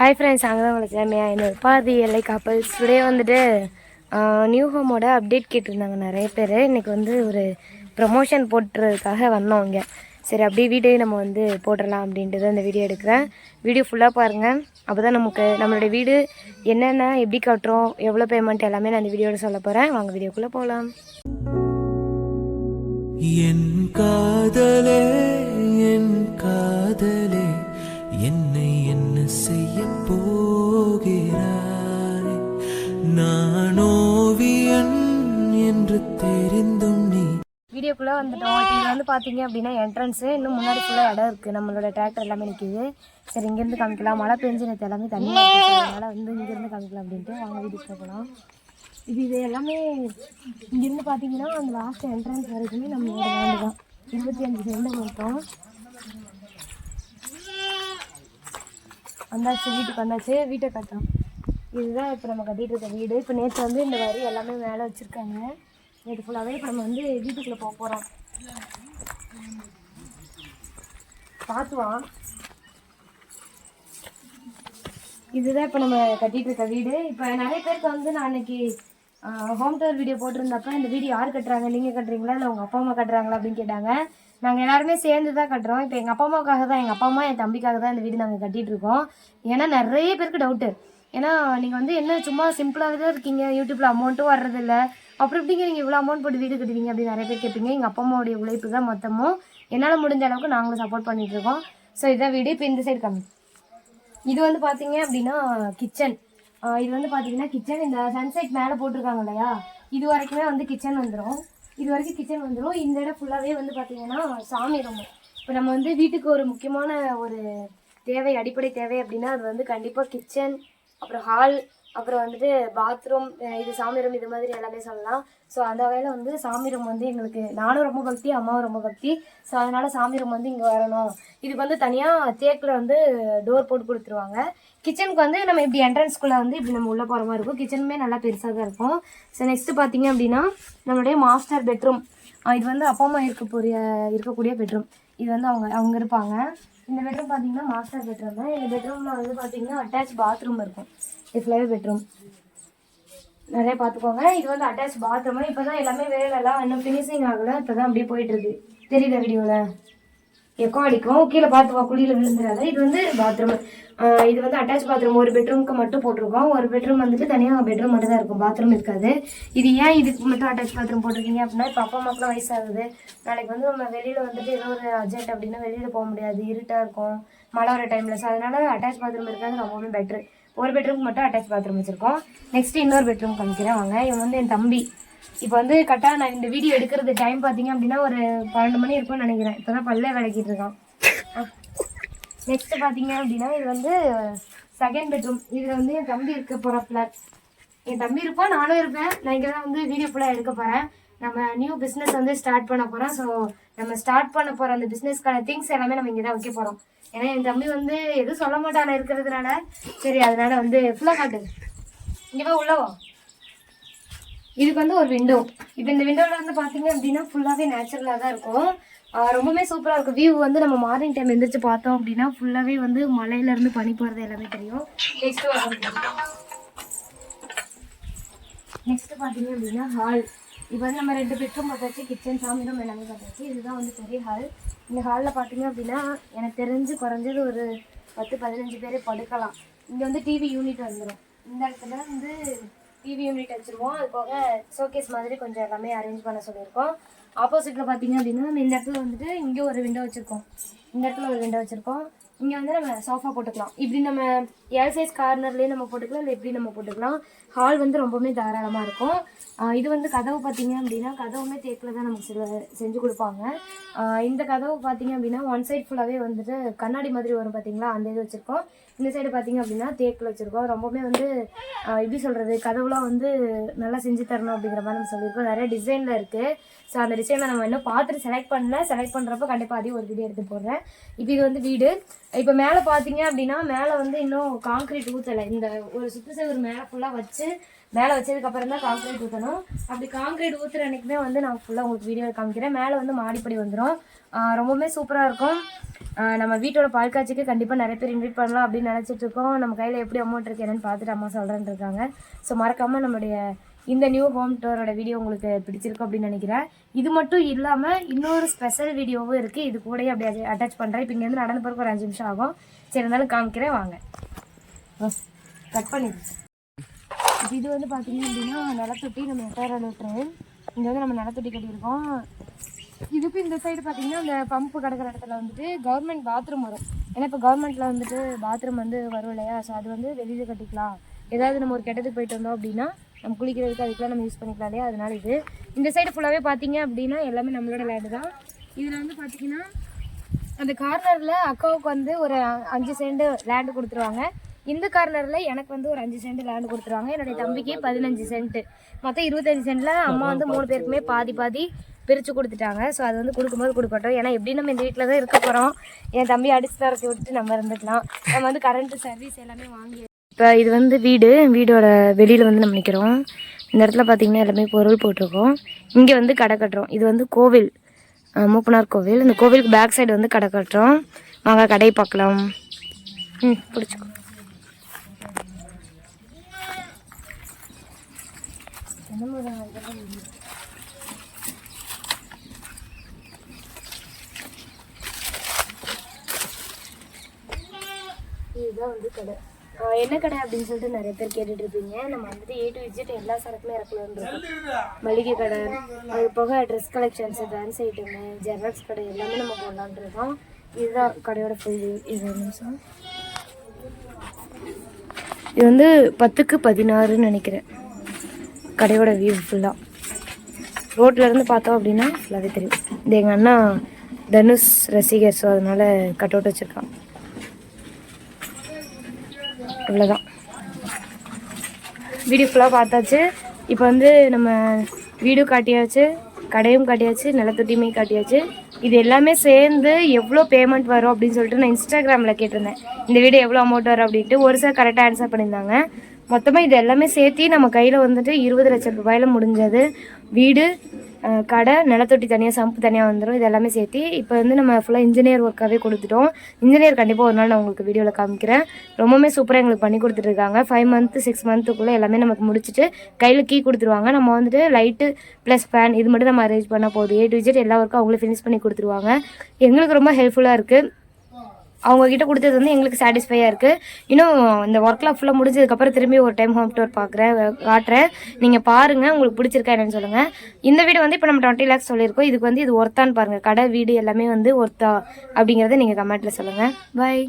Hi friends அங்கே தான் உங்களுக்கு ஜாமியா என்ன உபாதி எல்லை கப்பல்ஸ் டுடே வந்துட்டு நியூ ஹோமோட அப்டேட் கேட்டிருந்தாங்க நிறைய பேர். இன்றைக்கி வந்து ஒரு ப்ரமோஷன் போட்டுறதுக்காக வந்தோம் இங்கே. சரி அப்படியே வீடியோ நம்ம வந்து போட்டுடலாம் அப்படின்ட்டு தான் இந்த வீடியோ எடுக்கிறேன். வீடியோ ஃபுல்லாக பாருங்கள் அப்போ தான் நமக்கு நம்மளுடைய வீடு என்னென்ன எப்படி கட்டுறோம் எவ்வளோ பேமெண்ட் எல்லாமே நான் இந்த வீடியோவில் சொல்ல போகிறேன் வாங்க வீடியோக்குள்ளே போகலாம். என் காதலே என் காதலே. பார்த்தீங்க அப்படின்னா என்ட்ரன்ஸு இன்னும் முன்னாடி ஃபுல்லாக இடம் இருக்குது நம்மளோட டிராக்டர் எல்லாமே நிற்கிது சரி இங்கேருந்து காமிக்கலாம். மழை பெஞ்சு நேற்று எல்லாமே தண்ணி அதனால் வந்து இங்கேருந்து காமிக்கலாம் அப்படின்ட்டு வாங்க வீட்டுக்கு போகலாம் இது இது எல்லாமே இங்கேருந்து பார்த்தீங்கன்னா அந்த லாஸ்ட் என்ட்ரன்ஸ் வரைக்குமே நம்மளோட லேண்டு தான். இருபத்தி அஞ்சு செண்டு மொத்தம் வந்தாச்சு வீட்டுக்கு வந்தாச்சு. வீட்டை கட்டலாம் இதுதான் இப்போ நம்ம கட்டிகிட்டு இருக்க வீடு. இப்போ நேற்று வந்து இந்த வரி எல்லாமே மேலே வச்சுருக்காங்க. நேற்று ஃபுல்லாகவே இப்போ நம்ம வந்து வீட்டுக்குள்ளே போக போகிறோம் பார்த்து வா இதுதான் இப்போ நம்ம கட்டிட்டு இருக்க வீடு. இப்போ நிறைய பேருக்கு வந்து நான் அன்னைக்கு ஹோம் டூர் வீடியோ போட்டிருந்தப்ப இந்த வீடு யார் கட்டுறாங்க? நீங்கள் கட்டுறீங்களா? இல்லை உங்கள் அப்பா அம்மா கட்டுறாங்களா? அப்படின்னு கேட்டாங்க. நாங்கள் எல்லாருமே சேர்ந்து தான் கட்டுறோம். இப்போ எங்கள் அப்பா அம்மாவுக்காக தான் எங்கள் அப்பா அம்மா என் தம்பிக்காக தான் இந்த வீடு நாங்கள் கட்டிகிட்டு இருக்கோம் ஏன்னா நிறைய பேருக்கு டவுட்டு ஏன்னா நீங்கள் வந்து என்ன சும்மா சிம்பிளாக தான் இருக்கீங்க. யூடியூப்பில் அமௌண்ட்டும் வர்றதில்ல. அப்புறம் எப்படிங்க நீங்கள் இவ்வளோ அமௌண்ட் போட்டு வீடு கட்டுவீங்க அப்படின்னு நிறைய பேர் கேட்பீங்க. எங்கள் அப்பா அம்மாவுடைய உழைப்பு தான் மொத்தமும். என்னால் முடிஞ்ச அளவுக்கு நாங்களும் சப்போர்ட் பண்ணிகிட்டு இருக்கோம் ஸோ இதான் வீடு இப்போ இந்த சைடு கம்மி இது வந்து பார்த்தீங்க அப்படின்னா கிச்சன் இது வந்து பார்த்தீங்கன்னா கிச்சன் இந்த சன்செட் மேலே போட்டிருக்காங்க இல்லையா? இது வரைக்குமே வந்து கிச்சன் வந்துடும் இது வரைக்கும் கிச்சன் வந்துடும் இந்த இடம் ஃபுல்லாகவே வந்து பார்த்தீங்கன்னா சாமி ரொம்ப இப்போ நம்ம வந்து வீட்டுக்கு ஒரு முக்கியமான ஒரு தேவை அடிப்படை தேவை அப்படின்னா அது வந்து கண்டிப்பாக கிச்சன் அப்புறம் ஹால் அப்புறம் வந்துட்டு பாத்ரூம் இது சாமி ரூம் இது மாதிரி எல்லாமே சொல்லலாம். ஸோ அந்த வகையில் வந்து சாமி ரூம் வந்து எங்களுக்கு நானும் ரொம்ப பக்தி அம்மாவும் ரொம்ப பக்தி. ஸோ அதனால சாமி ரூம் வந்து இங்கே வரணும். இதுக்கு வந்து தனியாக தேக்கில் வந்து டோர் போட்டு கொடுத்துருவாங்க. கிச்சனுக்கு வந்து நம்ம இப்படி என்ட்ரன்ஸ்குள்ளே வந்து இப்படி நம்ம உள்ளே போகிற மாதிரி இருக்கும். கிச்சனுமே நல்லா பெருசாக தான் இருக்கும். ஸோ நெக்ஸ்ட்டு பார்த்தீங்க அப்படின்னா நம்மளுடைய மாஸ்டர் பெட்ரூம் இது வந்து அப்பா அம்மா இருக்கக்கூடிய இருக்கக்கூடிய பெட்ரூம் இது வந்து அவங்க அவங்க இருப்பாங்க. இந்த பெட்ரூம் பார்த்தீங்கன்னா மாஸ்டர் பெட்ரூம் தான். இந்த பெட்ரூமில் வந்து பார்த்தீங்கன்னா அட்டாச் பாத்ரூம் இருக்கும். இது ஃபுல்லாகவே பெட்ரூம் நிறைய பார்த்துக்கோங்க இது வந்து அட்டாச் பாத்ரூம் இப்போ தான் எல்லாமே வேலைலாம் இன்னும் ஃபினிஷிங் ஆகலை. இப்போ தான் அப்படியே போயிட்டுருக்கு தெரியல தெரியுதா வீடியோவில் எக்கோ அடிக்கும். கீழே பார்த்துவா குழியில் விழுந்துடாது இது வந்து பாத்ரூம் இது வந்து அட்டாச் பாத்ரூம் ஒரு பெட்ரூமுக்கு மட்டும் போட்டிருக்கோம். ஒரு பெட்ரூம் வந்துட்டு தனியாக பெட்ரூம் மட்டும் தான் இருக்கும். பாத்ரூம் இருக்காது. இது ஏன் இதுக்கு மட்டும் அட்டாச் பாத்ரூம் போட்டிருக்கீங்க அப்படின்னா இப்போ அப்பா அம்மாக்கெல்லாம் வயசாகுது. நாளைக்கு வந்து நம்ம வெளியில் வந்துட்டு ஏதோ ஒரு அர்ஜென்ட் அப்படின்னா வெளியில் போக முடியாது. இருட்டாக இருக்கும். மழை வர டைமில் ஸோ அதனால அட்டாச் பாத்ரூம் இருக்கிறது ரொம்பவுமே பெட்ரு ஒரு பெட்ரூம்க்கு மட்டும் அட்டாச் பாத்ரூம் வச்சுருக்கோம். நெக்ஸ்ட் இன்னொரு பெட்ரூம் காமிக்கிறேன். வாங்க. இவன் வந்து என் தம்பி. இப்போ வந்து கரெக்டாக நான் இந்த வீடியோ எடுக்கிறது டைம் பார்த்தீங்க அப்படின்னா ஒரு பன்னெண்டு மணி இருக்கும்னு நினைக்கிறேன். இப்போ தான் பல்லே விளக்கிட்டு இருக்கான். நெக்ஸ்ட் பார்த்தீங்க அப்படின்னா இது வந்து செகண்ட் பெட்ரூம் இதில் வந்து என் தம்பி இருக்க போகிறப்பில் என் தம்பி இருப்பான் நானும் இருப்பேன். நான் இங்கே தான் வந்து வீடியோ ஃபுல்லாக எடுக்க போகிறேன் நம்ம நியூ பிஸ்னஸ் வந்து ஸ்டார்ட் பண்ண போகிறோம் ஸோ நம்ம ஸ்டார்ட் பண்ண போகிற அந்த பிஸ்னஸ்க்கான திங்ஸ் எல்லாமே நம்ம இங்கே தான் வைக்க போகிறோம் ஏன்னா என் தம்பி வந்து எதுவும் சொல்ல மாட்டான இருக்கிறதுனால. சரி அதனால வந்து ஃபுல்லாக காட்டு. இங்கே வா உள்ளவா இதுக்கு வந்து ஒரு விண்டோ இப்போ இந்த விண்டோவில் வந்து பார்த்தீங்க அப்படின்னா ஃபுல்லாகவே நேச்சுரலாக தான் இருக்கும். ரொம்பவே சூப்பராக இருக்கும். வியூ வந்து நம்ம மார்னிங் டைம் எந்திரிச்சு பார்த்தோம் அப்படின்னா ஃபுல்லாகவே வந்து மலையிலேருந்து பனி போகிறது எல்லாமே தெரியும். நெக்ஸ்ட் நெக்ஸ்ட் பார்த்தீங்க அப்படின்னா ஹால் இப்போ வந்து நம்ம ரெண்டு பெட்ரூம் பார்த்தாச்சு கிச்சன் சாமி ரூம் எல்லாமே பார்த்தாச்சு. இதுதான் வந்து பெரிய ஹால் இந்த ஹாலில் பார்த்தீங்க அப்படின்னா எனக்கு தெரிஞ்சு குறைஞ்சது ஒரு பத்து பதினஞ்சு பேர் படுக்கலாம். இங்கே வந்து டிவி யூனிட் வந்துடும் இந்த இடத்துல வந்து டிவி யூனிட் வச்சுருவோம் அது போக ஷோகேஸ் மாதிரி கொஞ்சம் எல்லாமே அரேஞ்ச் பண்ண சொல்லியிருக்கோம். ஆப்போசிட்டில் பார்த்தீங்க அப்படின்னா நம்ம இந்த இடத்துல வந்துட்டு இங்கே ஒரு விண்டோ வச்சுருக்கோம். இந்த இடத்துல ஒரு விண்டோ வச்சுருக்கோம். இங்கே வந்து நம்ம சோஃபா போட்டுக்கலாம். இப்படி நம்ம எல் சைஸ் கார்னர்லேயே நம்ம போட்டுக்கலாம் இல்லை எப்படி நம்ம போட்டுக்கலாம். ஹால் வந்து ரொம்பவுமே தாராளமாக இருக்கும். இது வந்து கதவு பார்த்தீங்க அப்படின்னா கதவுமே தேக்கில் தான் நமக்கு சில செஞ்சு கொடுப்பாங்க. இந்த கதவு பார்த்தீங்க அப்படின்னா ஒன் சைட் ஃபுல்லாகவே வந்துட்டு கண்ணாடி மாதிரி வரும் பார்த்தீங்களா? அந்த இது வச்சுருக்கோம். இந்த சைடு பார்த்தீங்க அப்படின்னா தேக்கில் வச்சுருக்கோம். ரொம்பவுமே வந்து எப்படி சொல்கிறது கதவுலாம் வந்து நல்லா செஞ்சு தரணும் அப்படிங்கிற மாதிரி நம்ம சொல்லியிருக்கோம். நிறைய டிசைனில் இருக்குது ஸோ அந்த டிசைனில் நம்ம இன்னும் பார்த்துட்டு செலக்ட் பண்ணல. செலக்ட் பண்ணுறப்ப கண்டிப்பாக அதையும் ஒரு வீடியோ எடுத்து போடுறேன். இப்போ இது வந்து வீடு. இப்போ மேலே பார்த்தீங்க அப்படின்னா மேலே வந்து இன்னும் காங்கிரீட் ஊற்றலை இந்த ஒரு சுத்து மேலே ஃபுல்லாக வச்சு மேலே வச்சதுக்கப்புறம் தான் காங்கிரீட் ஊற்றணும் அப்படி காங்கிரீட் ஊற்றுற அன்னைக்குமே வந்து நான் ஃபுல்லாக உங்களுக்கு வீடியோ காமிக்கிறேன். மேலே வந்து மாடிப்படி வந்துடும் ரொம்பவுமே சூப்பராக இருக்கும். நம்ம வீட்டோட பால்காட்சிக்கு கண்டிப்பாக நிறைய பேர் இன்வைட் பண்ணலாம் அப்படின்னு நினச்சிட்டு இருக்கோம். நம்ம கையில் எப்படி அமௌண்ட் இருக்கு என்னன்னு பார்த்துட்டு அம்மா சொல்கிறேன்னு இருக்காங்க. ஸோ மறக்காமல் நம்மளுடைய இந்த நியூ ஹோம் டோரோட வீடியோ உங்களுக்கு பிடிச்சிருக்கும் அப்படின்னு நினைக்கிறேன். இது மட்டும் இல்லாமல் இன்னொரு ஸ்பெஷல் வீடியோவும் இருக்குது இது கூடயே அப்படி அட்டாச் பண்ணுறேன் இப்போ இங்கேருந்து நடந்து போகிறக்கு ஒரு அஞ்சு நிமிஷம் ஆகும். சரி இருந்தாலும் காமிக்கிறேன். வாங்க. கட் பண்ணிடுச்சு. இது வந்து பார்த்தீங்க அப்படின்னா நிலத்தொட்டி நம்ம எட்டாயிரம் லிட்டரு இங்கே வந்து நம்ம நிலத்தொட்டி கட்டியிருக்கோம். இதுக்கு இந்த சைடு பார்த்தீங்கன்னா அந்த பம்பு கிடக்கிற இடத்துல வந்துட்டு கவர்மெண்ட் பாத்ரூம் வரும். ஏன்னா இப்போ கவர்மெண்ட்டில் வந்துட்டு பாத்ரூம் வந்து வரும் இல்லையா? ஸோ அது வந்து வெளியில் கட்டிக்கலாம். ஏதாவது நம்ம ஒரு கெட்டதுக்கு போயிட்டு வந்தோம் அப்படின்னா நம்ம குளிக்கிறதுக்கு அதுக்கெல்லாம் நம்ம யூஸ் பண்ணிக்கலாம் இல்லையா? அதனால இது. இந்த சைடு ஃபுல்லாகவே பார்த்தீங்க அப்படின்னா எல்லாமே நம்மளோட லேண்டு தான். இதில் வந்து பார்த்தீங்கன்னா அந்த கார்னரில் அக்காவுக்கு வந்து ஒரு அஞ்சு சென்ட் லேண்டு கொடுத்துருவாங்க. இந்த கார்னரில் எனக்கு வந்து ஒரு அஞ்சு சென்ட் லேண்டு கொடுத்துருவாங்க. என்னுடைய தம்பிக்கு பதினஞ்சு சென்ட்டு மொத்தம் இருபத்தஞ்சு சென்ட்டில் அம்மா வந்து மூணு பேருக்குமே பாதி பாதி பிரித்து கொடுத்துட்டாங்க. ஸோ அது வந்து கொடுக்கும்போது கொடுக்கட்டும். ஏன்னா எப்படி நம்ம இந்த வீட்டில் தான் இருக்க போகிறோம் என் தம்பி அடிச்சு தரத்தி விட்டுட்டு நம்ம இருந்துக்கலாம். நம்ம வந்து கரண்ட்டு சர்வீஸ் எல்லாமே வாங்கி இப்போ இது வந்து வீடு. வீடோட வெளியில் வந்து நம்ம நிற்கிறோம் இந்த இடத்துல பார்த்தீங்கன்னா எல்லாமே பொருள் போட்டிருக்கோம். இங்கே வந்து கடை கட்டுறோம். இது வந்து கோவில். மூப்பனார் கோவில். இந்த கோவிலுக்கு பேக் சைடு வந்து கடை கட்டுறோம். வாங்க கடையை பார்க்கலாம். ம் பிடிச்சிக்கோ. இதுதான் வந்து கடை. என்ன கடை அப்படின்னு சொல்லிட்டு நிறைய பேர் கேட்டுட்டு இருப்பீங்க நம்ம வந்துட்டு ஏ டு விஜிட் எல்லா சரக்குமே இறக்கலாம்னு இருக்கோம். மளிகை கடை அது போக dress collections dance item xerox கடை எல்லாமே நம்ம போடலான்னு இருக்கோம். இதுதான் கடையோட ஃபுல் இது நிமிஷம். இது வந்து பத்துக்கு பதினாறுன்னு நினைக்கிறேன். கடையோட வியூ ஃபுல்லாக ரோட்லேருந்து பார்த்தோம் அப்படின்னா ஃபுல்லாகவே தெரியும். இது எங்கள் அண்ணா தனுஷ் ரசிகர் ஸோ அதனால் கட் அவுட் வச்சுருக்கான். இவ்வளோதான் வீடியோ ஃபுல்லாக பார்த்தாச்சு. இப்போ வந்து நம்ம வீடு காட்டியாச்சு கடையும் காட்டியாச்சு நிலத்தொட்டியுமே காட்டியாச்சு. இது எல்லாமே சேர்ந்து எவ்வளோ பேமெண்ட் வரும் அப்படின்னு சொல்லிட்டு நான் இன்ஸ்டாகிராமில் கேட்டிருந்தேன். இந்த வீடு எவ்வளோ அமௌண்ட் வரும் அப்படின்ட்டு. ஒரு சார் கரெக்டாக ஆன்சர் பண்ணியிருந்தாங்க. மொத்தமாக இது எல்லாமே சேர்த்து நம்ம கையில் வந்துட்டு இருபது லட்சம் ரூபாயில் முடிஞ்சது. வீடு கடை நிலத்தொட்டி தனியாக சம்பு தனியாக வந்துடும் இது எல்லாமே சேர்த்து இப்போ வந்து நம்ம ஃபுல்லாக இன்ஜினியர் ஒர்க்காகவே கொடுத்துட்டோம். இன்ஜினியர் கண்டிப்பாக ஒரு நாள் நான் உங்களுக்கு வீடியோவில் காமிக்கிறேன். ரொம்பவுமே சூப்பராக எங்களுக்கு பண்ணி கொடுத்துட்ருக்காங்க ஃபைவ் மந்த்து சிக்ஸ் மந்த்துக்குள்ளே எல்லாமே நமக்கு முடிச்சுட்டு கையில் கீ கொடுத்துருவாங்க. நம்ம வந்துட்டு லைட்டு ப்ளஸ் ஃபேன் இது மட்டும் நம்ம அரேஞ்ச் பண்ணால் போதும். ஏ டு விஜெட் எல்லா ஒர்க்கும் அவங்களே ஃபினிஷ் பண்ணி கொடுத்துருவாங்க. எங்களுக்கு ரொம்ப ஹெல்ப்ஃபுல்லாக இருக்குது அவங்க கிட்ட கொடுத்தது வந்து எங்களுக்கு சாட்டிஸ்ஃபையாக இருக்குது இன்னும் இந்த ஒர்க்லாம் ஃபுல்லாக முடிஞ்சதுக்கப்புறம் திரும்பி ஒரு டைம் ஹோம் டூர் பார்க்குறேன் காட்டுறேன். நீங்கள் பாருங்கள் உங்களுக்கு பிடிச்சிருக்கா என்னன்னு சொல்லுங்கள் இந்த வீடு வந்து இப்போ நம்ம டுவெண்ட்டி லேக்ஸ் சொல்லியிருக்கோம். இதுக்கு வந்து இது ஒர்த்தான்னு பாருங்கள் கடை வீடு எல்லாமே வந்து ஒர்த்தா அப்படிங்கிறத நீங்கள் கமெண்ட்டில் சொல்லுங்கள் பாய்